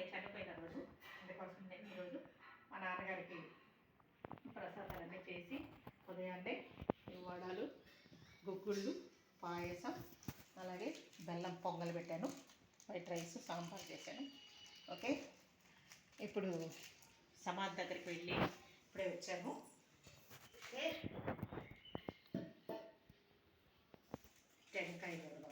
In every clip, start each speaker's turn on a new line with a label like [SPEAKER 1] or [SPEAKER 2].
[SPEAKER 1] అంటే చనిపోయిన రోజు అందుకోసం నేను ఈరోజు మా నాన్నగారికి ప్రసాదాలన్నీ చేసి ఉదయాన్నే వడలు గుగ్గుళ్ళు పాయసం అలాగే బెల్లం పొంగల్ పెట్టాను. వైట్ రైస్ సాంబార్ చేశాను. ఓకే? ఇప్పుడు సమాధి దగ్గరికి వెళ్ళి ఇప్పుడే వచ్చాము. ఓకే? టెంకాయ కొడదాం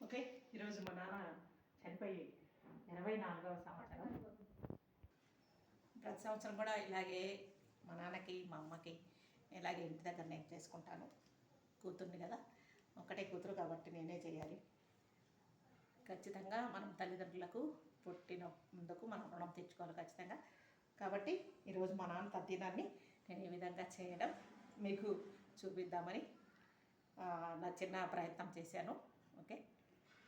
[SPEAKER 1] ఓకే ఈరోజు మా నాన్న చనిపోయి ఎనభై నాలుగవ సంవత్సరం. ప్రతి సంవత్సరం కూడా ఇలాగే మా నాన్నకి మా అమ్మకి ఇలాగే ఇంటి దగ్గర నేను చేసుకుంటాను. కూతుర్ని కదా ఒక్కటే కూతురు కాబట్టి నేనే చేయాలి. ఖచ్చితంగా మనం తల్లిదండ్రులకు పుట్టిన ముందుకు మనం రుణం తెచ్చుకోవాలి ఖచ్చితంగా. కాబట్టి ఈరోజు మా నాన్న తద్దినాన్ని నేను ఈ విధంగా చేయడం మీకు చూపిద్దామని నా చిన్న ప్రయత్నం చేశాను. ఓకే?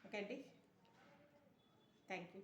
[SPEAKER 1] ఓకే అండి థ్యాంక్ యూ